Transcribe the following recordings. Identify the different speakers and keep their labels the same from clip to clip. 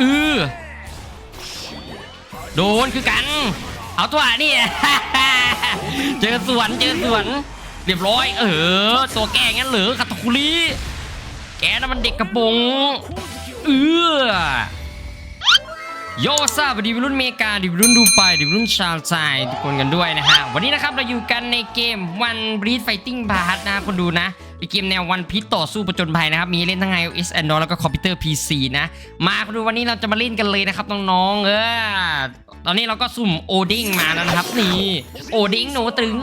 Speaker 1: อือโดนคือกัน เอาตัวนี่ เจอสวนเจอสวน เรียบร้อย เออ ตัวแกงั้นเหรอคาตาคุริแกน่ะมันเด็กกระโปงเออโยซาสวัสดีรุ่นเมกาดิรุ่นดูไปดิรุ่นชาวไทยทุกคนกันด้วยนะฮะ วันนี้นะครับเราอยู่กันในเกม One Breed Fighting b a r นะคนดูนะ เป็นเกมแนววันพี e ต่อสู้ประจนภัยนะครับ มีเล่นทั้ง iOS Android แล้วก็คอมพิวเตอร์ PC นะ มาดูวันนี้เราจะมาเล่นกันเลยนะครับน้องๆ เออ ตอนนี้เราก็สุ่มโอดิงมาแล้วนะครับ นี่โอดิงหนูตึง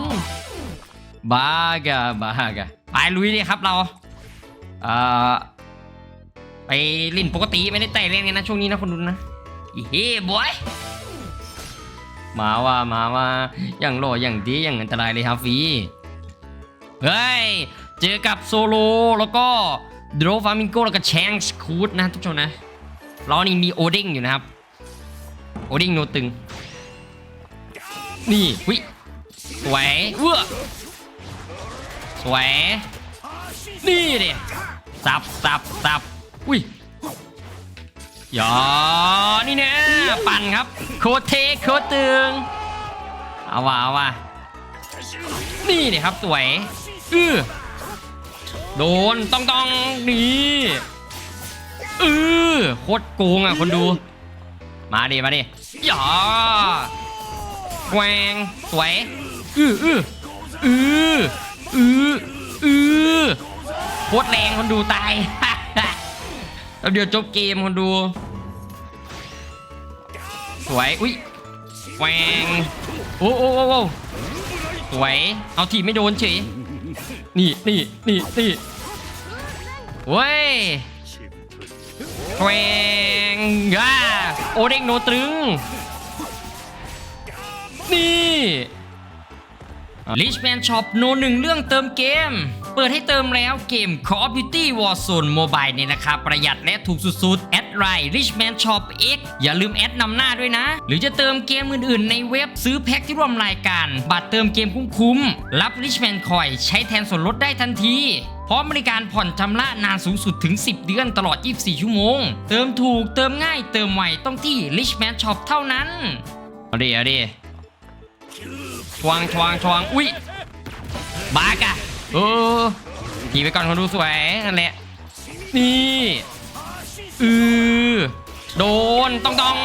Speaker 1: บ้ากะบ้ากะไปลุยเลยครับเรา เอ่อ ไปเล่นปกติไม่ได้ไต่เล่นกันนะช่วงนี้นะคนดูนะอีเฮ้บอยมาว่ามาว่าอย่างหล่ออย่างดีอย่างอันตรายเลยครับฟีเฮ้ย เจอกับโซโลแล้วก็โดรฟามิงโกแล้วก็แชงส์คูดนะทุกคนนะเรานี่มีโอเดิงอยู่นะครับ โอเดิงโนตึง นี่วิสวยเว้อสวย นี่ดิสับสับสับอุ้ยหยอนี่เนี่ยปั่นครับ โคเทโคตึง เอาว่ะเอาว่ะนี่ดิครับสวย อือ โดนต้องต้องนี่อือโคตรโกงอะคนดู มาดิมาดิหยอแกวงสวยอืออืออืออืออือโคตรแรงคนดูตายแล้วเดี๋ยวจบเกมคนดู สวยอุ้ยแหวงโอ้โอ้โอ้โอ้สวย เอาทีไม่โดนเฉย นี่นี่นี่นี่เว้ยแวงอ่าโอเด้งโนตรึง นี่ลิชแมนช็อปโนหนึ่งเรื่องเติมเกม เปิดให้เติมแล้วเกม Call of Duty Warzone Mobile เนี่ยนะครับ ประหยัดและถูกสุดๆ แอดไลน์ Richman Shop X อย่าลืมแอดนำหน้าด้วยนะ หรือจะเติมเกมอื่นๆ ในเว็บซื้อแพ็คที่ร่วมรายการ บัตรเติมเกมคุ้มๆ รับ Richman Coin ใช้แทนส่วนลดได้ทันทีพร้อมบริการผ่อนชำระนานสูงสุดถึง 10 เดือนตลอด 24 ชั่วโมง เติมถูกเติมง่ายเติมไวต้องที่ Richman Shop เท่านั้นเอาดิเอาดิชวางชวางชวางอุ้ยบากะ เออขี่ไปก่อนคนดูสวยนั่นแหละ นี่อือโดนต้องต้อง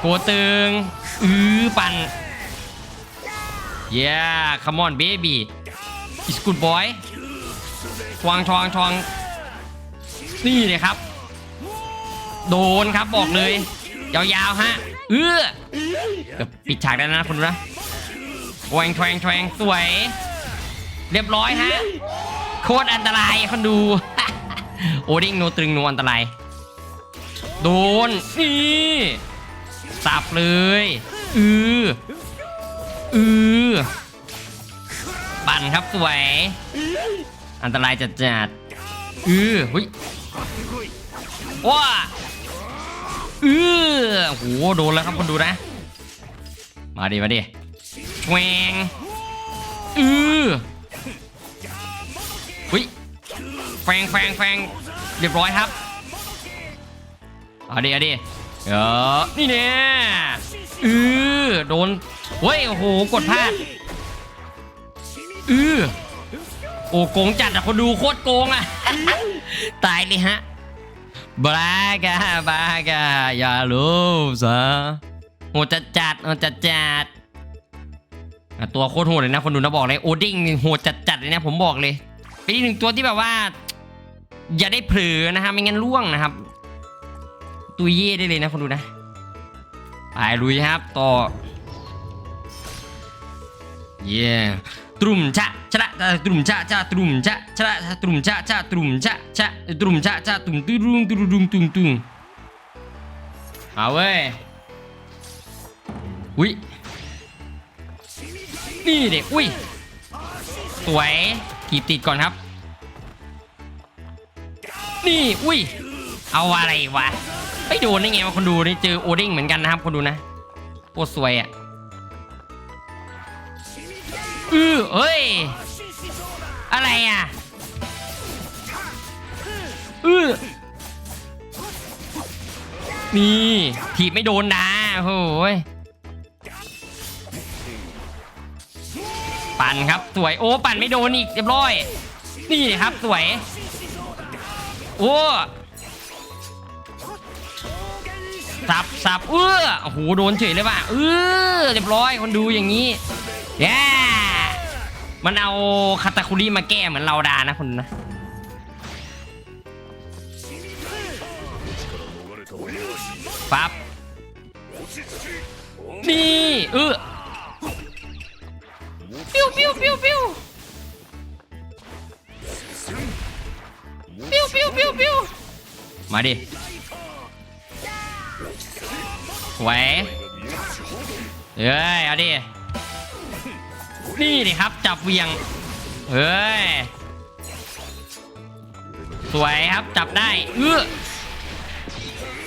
Speaker 1: โกตึงอือปั่น yeah come on baby it's good boy ชวางชวางชวางนี่เลยครับ โดนครับบอกเลย ยาวๆฮะเออเกือบปิดฉากได้แล้วนะคุณนะแวงแวงแวงสวย เรียบร้อยฮะ โคตรอันตรายคนดู โอดิ้งโนตรึงโนอันตราย โดนนี่สับเลย อือ อือ ปั่นครับสวย อันตรายจัดจัดๆอือหุยว้าอือโหโดนแล้วครับคนดูนะ มาดิมาดิแหวงอือ แฟงแฟงแฟงเรียบร้อยครับเอาดิเอาดิเออนี่เนี่ยอือโดนเฮ้ยโอ้โหกดพลาดอือโอ้โกงจัดอะคนดูโคตรโกงอะตายเลยฮะบรากาบรากาอย่าลูบซะโหดจัดจัดโหดจัดจัดตัวโคตรโหดเลยนะคนดูนะบอกเลยโอดิ้งนี่โหดจัดเลยนะผมบอกเลยเป็นอีกหนึ่งตัวที่แบบว่า อย่าได้เผลอนะฮะไม่งั้นล่วงนะครับ ตุยเย่ได้เลยนะคนดูนะไปลุยครับต่อเย่ตรุมชะชะตรุมชะชะตรุมชะชะตรุมชะชะตรุมชะชะตรุมชะชะตุ่มตุ้รุงตุ้รุงตุ้งตุ้งเอาเว้ยอุ้ยนี่เด็กอุ้ยสวยขีบติดก่อนครับ นี่อุ้ย เอาอะไรวะไม่โดนได้ไงวะคนดูนี่เจอโอดิ้งเหมือนกันนะครับคนดูนะโคตรสวยอะอือเอ้ย อะไรอะอือนี่ถีบไม่โดนนะโอ้ยปั่นครับสวยโอ้ปั่นไม่โดนอีกเรียบร้อย นี่ครับสวย โอ้สับสับเออโอ้โหโดนเฉยเลยว่ะเออเรียบร้อยคนดูอย่างนี้แย่มันเอาคาตาคุริมาแก้เหมือนเราดานะคุณนะปั๊บนี่เออปิ้วปิ้วปิ้วปิ้ว ปิ้วปิ้วปิ้วมาดิไหวเอ้ยเอาดิ นี่ดิครับจับเวียงเฮ้ย สวยครับจับได้เออ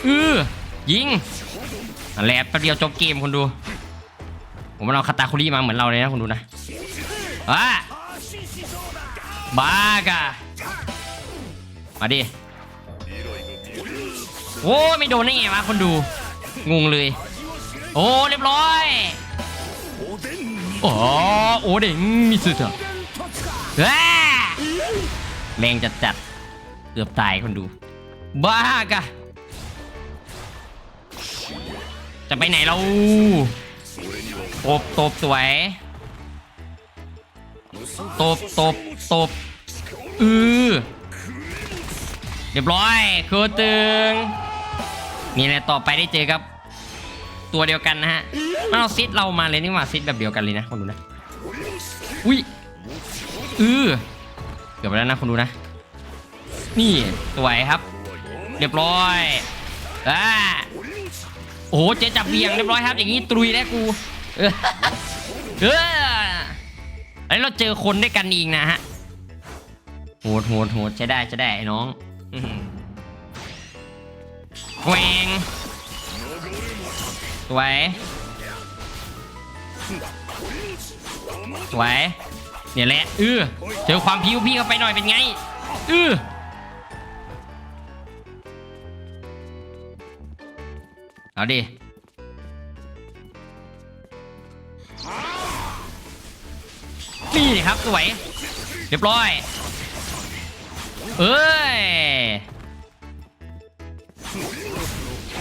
Speaker 1: เออยิงแหละแป๊บเดียวจบเกมคุณดู ผมมันเอาคาตาคุริมาเหมือนเราเลยนะคุณดูนะว้าบ้ากะ มาดิโอ้ไม่โดนได้ไงวะคนดู งงเลย โอ้เรียบร้อยอ๋อโอ้เด้งมิสุดอะแรงจัดจัดๆเกือบตายคนดู บ้ากะจะไปไหนเราตบตบสวยตบตบตบอือ รียบร้อยคือตึง มีอะไรต่อไปได้เจอครับ ตัวเดียวกันนะฮะมันเอาซิดเรามาเลยนี่หว่าซิดแบบเดียวกันเลยนะคนดูนะอุ้ยอือเกือบไปแล้วนะคนดูนะ นี่สวยครับ เรียบร้อยอ่าโอ้โหเจ๊จับเบี่ยงเรียบร้อยครับ อย่างนี้ตรุยแล้วกูเออเอออันนี้เราเจอคนด้วยกันอีกนะฮะโหดโหดโหดใช้ได้ใช้ได้ไอ้น้อง แหวงสวยสวยเนี่ยแหละเออเจอความพิวพี่เข้าไปหน่อยเป็นไงเออเอาดินี่ครับสวย เรียบร้อย เอ้ย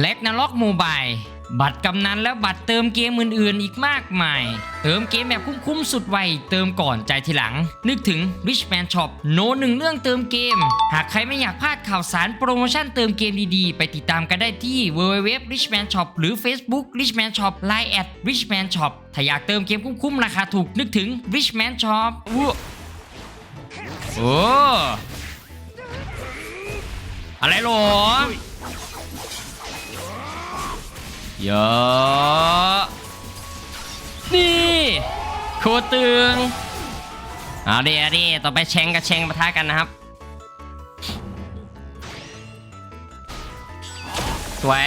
Speaker 1: และ Ragnarok Mobile บัตรกำนันและบัตรเติมเกมอื่นๆ อีกมากมาย เติมเกมแบบคุ้มๆสุดไว เติมก่อนใจายทีหลัง นึกถึง Richman Shop โนหนึ่งเรื่องเติมเกม หากใครไม่อยากพลาดข่าวสารโปรโมชั่นเติมเกมดีๆ ไปติดตามกันได้ที่ www richman shop หรือ Facebook richman shop line at richman shop ถ้าอยากเติมเกมคุ้มๆราคาถูกนึกถึง richman shop อู้โอ้อะไรหรอ เยอะนี่โคตรตึงเอาดิเอาดิต่อไปแชงกับแชงปะทะกันนะครับสวย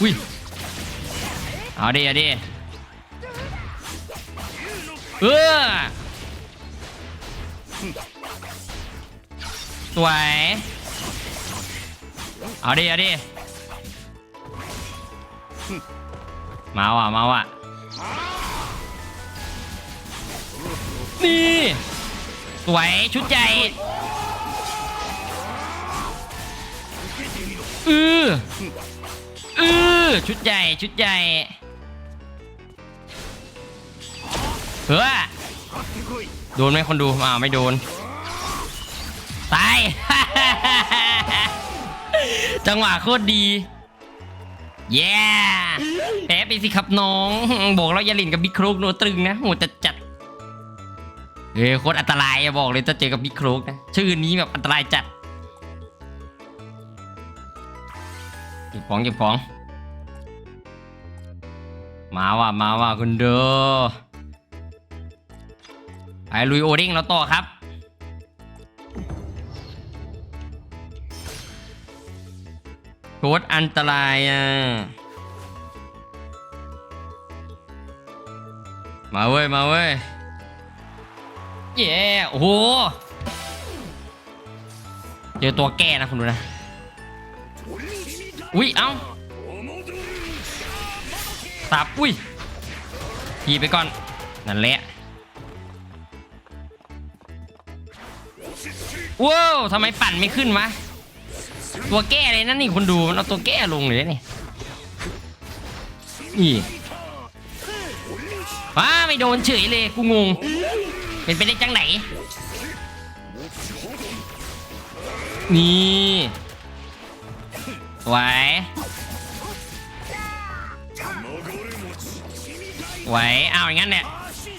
Speaker 1: อุ้ยเอาดิเอาดิเออสวยเอาดิเอาดิ มาว่ะมาว่ะนี่สวยชุดใหญ่อืออือชุดใหญ่ชุดใหญ่เฮ้อโดนไหมคนดูอ่าไม่โดนตาย จังหวะโคตรดี เย้แพ้ไปสิครับน้อง บอกแล้วยาล่นกับบิ๊กครุกโนตรึงนะโหจัดจัดเฮ้ยโคตรอันตรายอะบอกเลยถ้าเจอกับบิ๊กครุกนะชื่อนี้แบบอันตรายจัดเก็บของเก็บของมาว่ะมาว่ะคุณเด้อไปลุยโอเด้งแล้วต่อครับ คตรอันตรายอะ มาเว้ย มาเว้ย เย้โอ้โห เจอตัวแก้นะคุณดูนะ อุ้ย เอ้าสับอุ้ยขี่ไปก่อน นั่นแหละว้าวทำไมปั่นไม่ขึ้นวะ ตัวแก้เลยนั่นนี่คนดูมันเอาตัวแก้ลงเลยนี่นี่ว้าไม่โดนเฉยเลยกูงง เป็นไปได้จังไหน นี่สวไหวเอาอย่างนั้นเนี่ย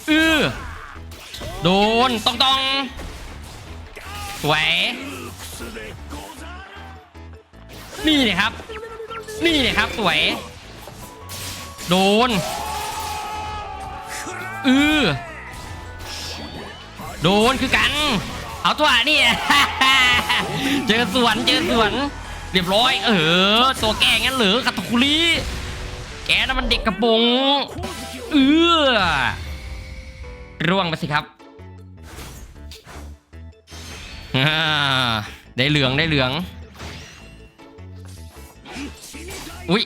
Speaker 1: อือโดนตองตองๆสว นี่เลยครับ นี่เลยครับสวย โดนอือโดนคือกัน เอาตัวนี่ เจอสวนเจอสวน เรียบร้อย เออ ตัวแกงั้นเหรือคาตาคุริแกน่ะมันเด็กกระปงเออร่วงไปสิครับอ่าได้เหลืองได้เหลือง อุ้ย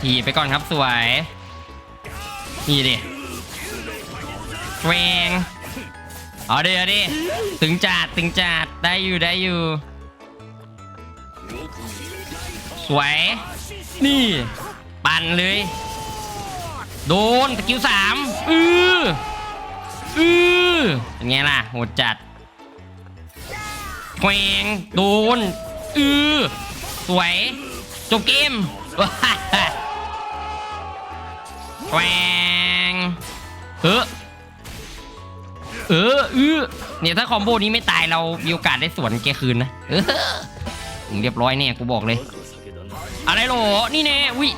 Speaker 1: ทีไปก่อนครับสวย นี่ดิแหวงเอาดิเอาดิตึงจัดตึงจัดได้อยู่ได้อยู่ สวย นี่ ปั่นเลย โดนสกิลสามอืออือเป็นไงล่ะโหดจัดแหวงโดนอือ สวย จบเกมแหวงเออเออเออเนี่ยถ้าคอมโบนี้ไม่ตายเรามีโอกาสได้สวนแกคืนนะเออเรียบร้อยเนี่ยกูบอกเลย อะไรโหรอ นี่แน่วิ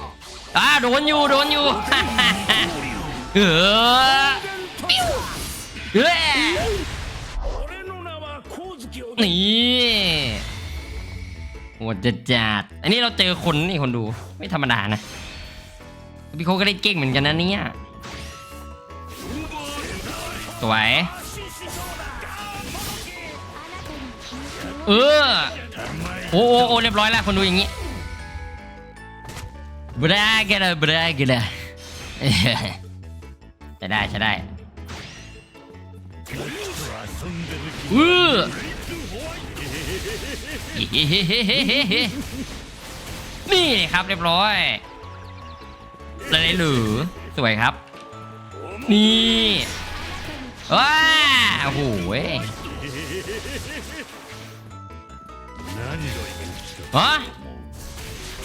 Speaker 1: อ่าโดนอยู่โดนอยู่เออปิ้วเอ้ยนี่ โหดจัดจัดอันนี้เราเจอคนนี่คนดูไม่ธรรมดานะพี่โคก็ได้เก่งเหมือนกันนะเนี่ยสวยเออโอ้โอ้โอเรียบร้อยแล้วคนดูอย่างนี้บรากระบรากระใช้ได้ใช้ได้อือ นี่ครับเรียบร้อยอะไรหรือสวยครับ นี่ว้าโอ้โหเว้ยฮะ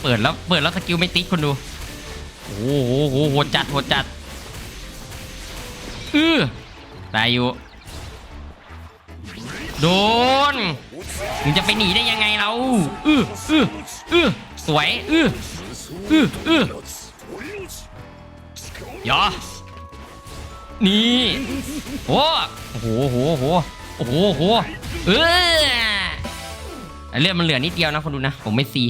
Speaker 1: เปิดแล้วเปิดแล้วสกิลไม่ติ๊กคนดู โอ้โหโหดจัดโหดจัด อือได้อยู่ โดนมึงจะไปหนีได้ยังไงเราอืออืออือสวยอืออืออือยอนี่โอ้โหโหโหโอ้โหโหเออไอเลือดมันเหลือนิดเดียวนะคนดูนะ ผมไม่ซี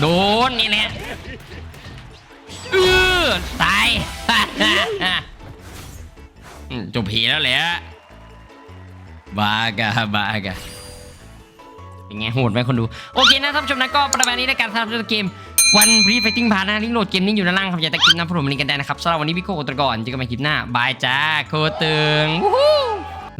Speaker 1: โดนนี่แหละเออตาย อืมจบผีแล้วแหละบากะบากาเป็นไงโหดไหมคนดู โอเคนะท่านผู้ชมนะก็ประมาณนี้ในการสำหรับเกมวันพรีไฟติ้งพาร์นะลิงโหลดเกมนี้อยู่ด้านล่างครับอย่าตะกินนะพวกผมลิงก์กันได้นะครับสำหรับวันนี้พี่โก้ตะก่อนเจอกันใหม่คลิปหน้าบายจ้าโคตึงวู้